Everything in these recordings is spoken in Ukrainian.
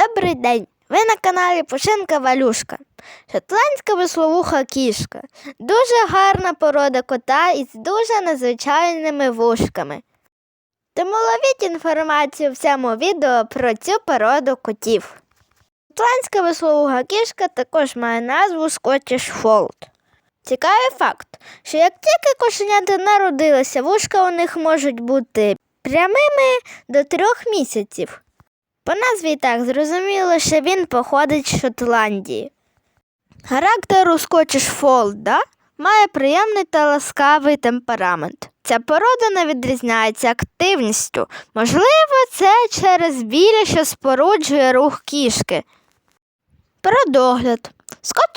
Добрий день! Ви на каналі Пушинка Валюшка. Шотландська весловуха кішка. Дуже гарна порода кота із дуже незвичайними вушками. Тому ловіть інформацію в цьому відео про цю породу котів. Шотландська весловуха кішка також має назву Scottish Fold. Цікавий факт, що як тільки кошенята народилися, вушка у них можуть бути прямими до трьох місяців. По назві так зрозуміло, що він походить з Шотландії. Характер у Fold має приємний та ласкавий темперамент. Ця порода не відрізняється активністю. Можливо, це через біля, що споруджує рух кішки. Про догляд.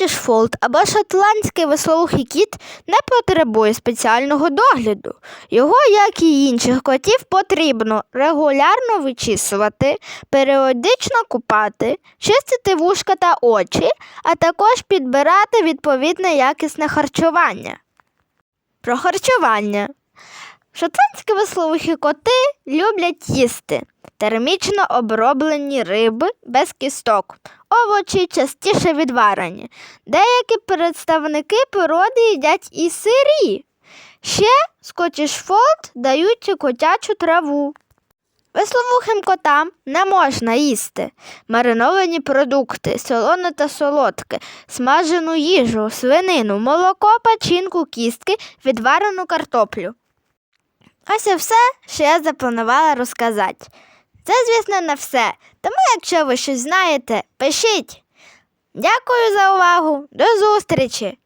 Fold або шотландський веслоухий кіт не потребує спеціального догляду. Його, як і інших котів, потрібно регулярно вичісувати, періодично купати, чистити вушка та очі, а також підбирати відповідне якісне харчування. Про харчування. Шотландські весловухі коти люблять їсти термічно оброблені риби без кісток, овочі частіше відварені. Деякі представники породи їдять і сирі. Ще Fold дають котячу траву. Весловухим котам не можна їсти мариновані продукти, солоне та солодке, смажену їжу, свинину, молоко, печінку, кістки, відварену картоплю. Ось і все, що я запланувала розказати. Це, звісно, не все. Тому, якщо ви щось знаєте, пишіть. Дякую за увагу. До зустрічі!